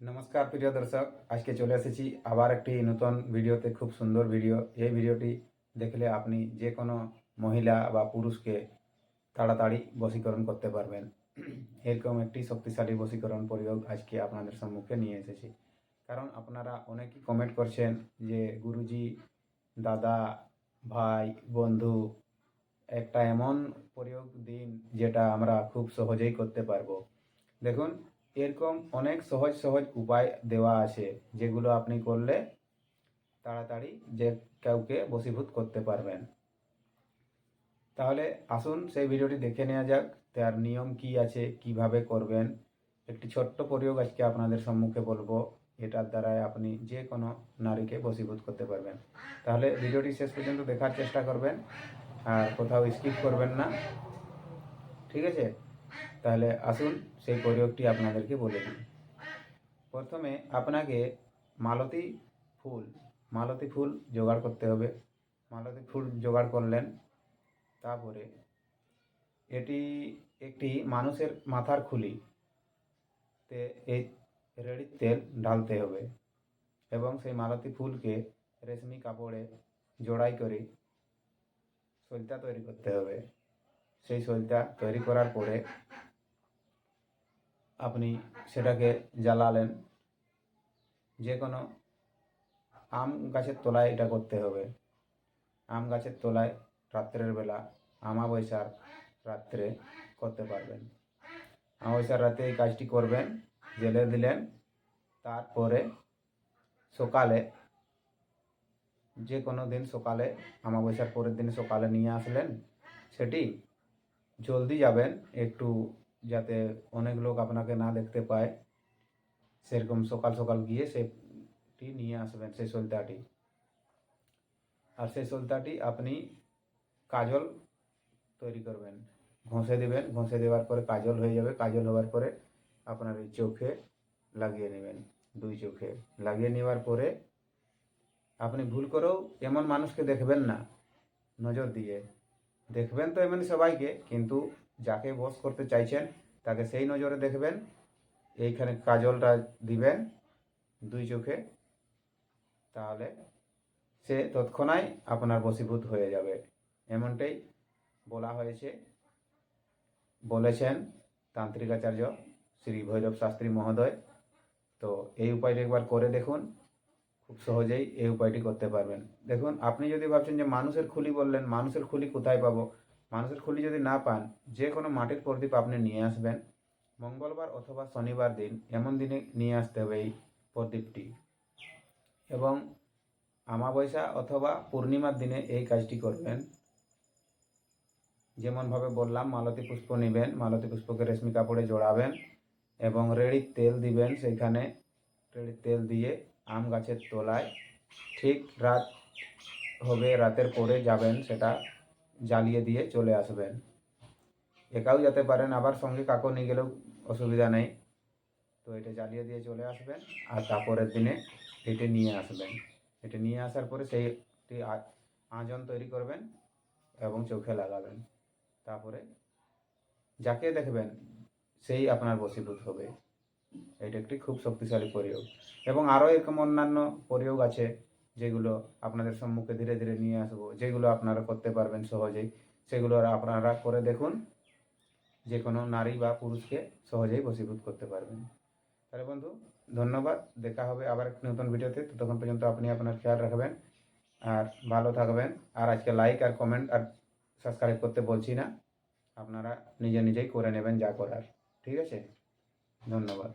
নমস্কার, প্রিয় দর্শক। আজকে চলে এসেছি আবার একটি নতুন ভিডিওতে, খুব সুন্দর ভিডিও। এই ভিডিওটি দেখলে আপনি যে কোনো মহিলা বা পুরুষকে তাড়াতাড়ি বশীকরণ করতে পারবেন। এরকম একটি শক্তিশালী বশীকরণ প্রয়োগ আজকে আপনাদের সম্মুখে নিয়ে এসেছি। কারণ আপনারা অনেকেই কমেন্ট করছেন যে, গুরুজি, দাদা, ভাই, বন্ধু, একটা এমন প্রয়োগ দিন যেটা আমরা খুব সহজেই করতে পারব। দেখুন এরকম অনেক সহজ সহজ উপায় দেওয়া আছে, যেগুলো আপনি করলে তাড়াতাড়ি যে কাউকে বশীভূত করতে পারবেন। তাহলে আসুন সেই ভিডিওটি দেখে নেওয়া যাক, তার নিয়ম কি আছে, কীভাবে করবেন। একটি ছোট্ট প্রয়োগ আজকে আপনাদের সম্মুখে বলব, এটার দ্বারাই আপনি যে কোনো নারীকে বশীভূত করতে পারবেন। তাহলে ভিডিওটি শেষ পর্যন্ত দেখার চেষ্টা করবেন, আর কোথাও স্কিপ করবেন না। ঠিক আছে? তাহলে আসুন সেই প্রয়োগটি আপনাদেরকে বলে দিই। প্রথমে আপনাকে মালতী ফুল মালতী ফুল জোগাড় করতে হবে। মালতী ফুল জোগাড় করলেন, তারপরে এটি একটি মানুষের মাথার খুলি। তে এই রেড়ির তেল ঢালতে হবে এবং সেই মালতী ফুলকে রেশমি কাপড়ে জোড়াই করে সলতা তৈরি করতে হবে। সেই সলতা তৈরি করার পরে আপনি সেটাকে জ্বালালেন। যে কোনো আম গাছের তলায় এটা করতে হবে। আম গাছের তলায় রাত্রের বেলা আমাবস্যার রাত্রে করতে পারবেন। আমাবস্যার রাতে এই কাজটি করবেন, জেলে দিলেন, তারপরে সকালে যে কোনো দিন সকালে, আমাবস্যার পরের দিন সকালে নিয়ে আসলেন, সেটি জলদি যাবেন, একটু যাতে অনেক লোক আপনাকে না দেখতে পায়। সেরকম সকাল সকাল গিয়ে সেটি নিয়ে আসবেন সেই সলতাটি আর সেই সলতাটি আপনি কাজল তৈরি করবেন। ঘষে দেবেন, ঘষে দেওয়ার পরে কাজল হয়ে যাবে। কাজল হওয়ার পরে আপনার এই চোখে লাগিয়ে নেবেন, দুই চোখে। লাগিয়ে নেওয়ার পরে আপনি ভুল করেও এমন মানুষকে দেখবেন না, নজর দিয়ে। দেখবেন তো এমনি সবাইকে, কিন্তু যাকে বস করতে চাইছেন, তাকে সেই নজরে দেখবেন, এইখানে কাজলটা দিবেন দুই চোখে, তাহলে সে তৎক্ষণাৎ আপনার বশীভূত হয়ে যাবে। এমনটাই বলা হয়েছে, বলেছেন তান্ত্রিকাচার্য শ্রী ভৈরব শাস্ত্রী মহোদয়। তো এই উপায়টি একবার করে দেখুন, খুব সহজেই এই উপায়টি করতে পারবেন। দেখুন, আপনি যদি ভাবছেন যে মানুষের খুলি বললেন, মানুষের খুলি কোথায় পাবো? মানুষের খুলি যদি না পান, যে কোনো মাটির প্রদীপ আপনি নিয়ে আসবেন। মঙ্গলবার অথবা শনিবার দিন এমন দিনে নিয়ে আসতে হবে এই প্রদীপটি। এবং আমাবস্যা অথবা পূর্ণিমার দিনে এই কাজটি করবেন। যেমনভাবে বললাম, মালতী পুষ্প নেবেন, মালতী পুষ্পকে রেশমি কাপড়ে জড়াবেন এবং রেড়ির তেল দিবেন সেইখানে রেড়ির তেল দিয়ে আম গাছের তলায় ঠিক রাত হবে, রাতের পরে যাবেন সেটা জ্বালিয়ে দিয়ে চলে আসবেন। একাও যেতে পারেন, আবার সঙ্গে কাকও নিয়ে গেলেও অসুবিধা নেই। তো এটা জ্বালিয়ে দিয়ে চলে আসবেন, আর তারপরের দিনে এটি নিয়ে আসবেন। এটি নিয়ে আসার পরে সেইটি আঁজন তৈরি করবেন এবং চোখে লাগাবেন। তারপরে যাকে দেখবেন, সেই আপনার বশীভূত হবে। এটা একটি খুব শক্তিশালী প্রয়োগ। এবং আরও এরকম অন্যান্য প্রয়োগ আছে যেগুলো আপনাদের সম্মুখে ধীরে ধীরে নিয়ে আসব, যেগুলো আপনারা করতে পারবেন সহজেই, সেগুলো আপনারা করে দেখুন, যে কোনো নারী বা পুরুষকে সহজেই বশীভূত করতে পারবেন। তাহলে বন্ধু, ধন্যবাদ, দেখা হবে আবার একটি নতুন ভিডিওতে, ততক্ষণ পর্যন্ত আপনি আপনার খেয়াল রাখবেন আর ভালো থাকবেন। আর আজকে লাইক আর কমেন্ট আর সাবস্ক্রাইব করতে বলছি না, আপনারা নিজে নিজেই করে নেবেন যা করার। ঠিক আছে? ধন্যবাদ।